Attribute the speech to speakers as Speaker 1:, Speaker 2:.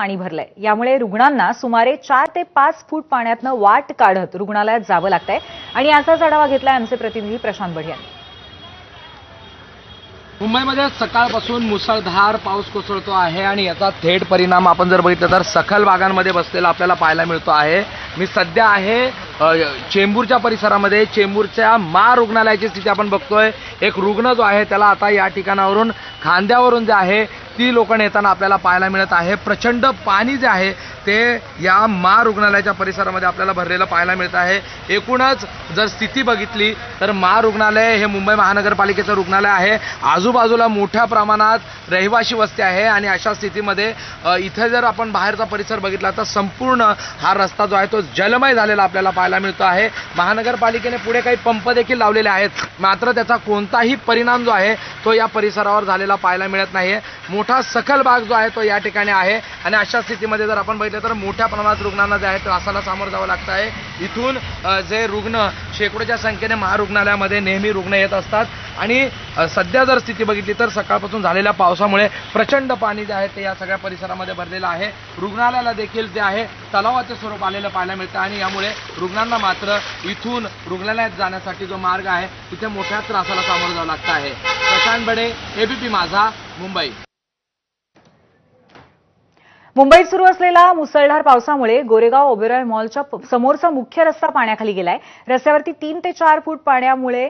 Speaker 1: पाणी भरलंय. यामुळे रुग्णांना सुमारे चार ते पाच फूट पाण्यातनं वाट काढत रुग्णालयात जावं लागतंय. आणि याचाच आढावा घेतलाय आमचे प्रतिनिधी प्रशांत बढिया यांनी.
Speaker 2: मुंबईमध्ये सकाळपासून मुसळधार पाऊस कोसळतो आहे आणि याचा थेट परिणाम आपण जर बघितलं तर सखल बागांमध्ये बसलेला आपल्याला पाहायला मिळतो आहे. मी सध्या आहे चेंबूरच्या परिसरामध्ये. चेंबूरच्या मा रुग्णालयाची स्थिती आपण बघतोय. एक रुग्ण जो आहे त्याला आता या ठिकाणावरून खांद्यावरून जे आहे ती लोक नेताना आपल्याला पाहायला मिळत आहे. प्रचंड पाणी जे आहे ते या मा रुग्णालयाच्या परिसरामध्ये आपल्याला भरलेलं पाहायला मिळत आहे. एकूणच जर स्थिती बघितली तर मा रुग्णालय हे मुंबई महानगरपालिकेचं रुग्णालय आहे. आजूबाजूला मोठ्या प्रमाणात रहिवासी वस्ती आहे आणि अशा स्थितीमध्ये इथे जर आपण बाहेरचा परिसर बघितला तर संपूर्ण हा रस्ता जो आहे तो जलमय झालेला आपल्याला पाहायला मिळतो आहे. महानगरपालिकेने पुढे काही पंप देखील लावलेले आहेत. मात्र त्याचा कोणताही परिणाम जो आहे तो या परिसरावर झालेला पाहायला मिळत नाही आहे मोठा सखल भाग जो आहे तो या ठिकाणी आहे. आणि अशा स्थितीमध्ये जर आपण बघितलं तर मोठ्या प्रमाणात रुग्णांना जे आहे त्रासाला सामोरं जावं लागतं आहे. इथून जे रुग्ण शेकडोच्या संख्येने महारुग्णालयामध्ये नेहमी रुग्ण येत असतात. आणि सध्या जर स्थिती बघितली तर सकाळपासून झालेल्या पावसामुळे प्रचंड पाणी जे आहे ते या सगळ्या परिसरामध्ये भरलेलं आहे. रुग्णालयाला देखील जे आहे तलावाचे स्वरूप आलेलं पाहायला मिळतं आणि यामुळे रुग्णांना मात्र इथून रुग्णालयात जाण्यासाठी जो मार्ग आहे तिथे मोठ्या त्रासाला सामोरं जावं लागतं आहे. प्रशांत बडे एबीपी माझा मुंबई.
Speaker 1: मुंबईत सुरू असलेला मुसळधार पावसामुळे गोरेगाव ओबेरॉय मॉलच्या समोरचा मुख्य रस्ता पाण्याखाली गेलाय. रस्त्यावरती तीन ते चार फूट पाण्यामुळे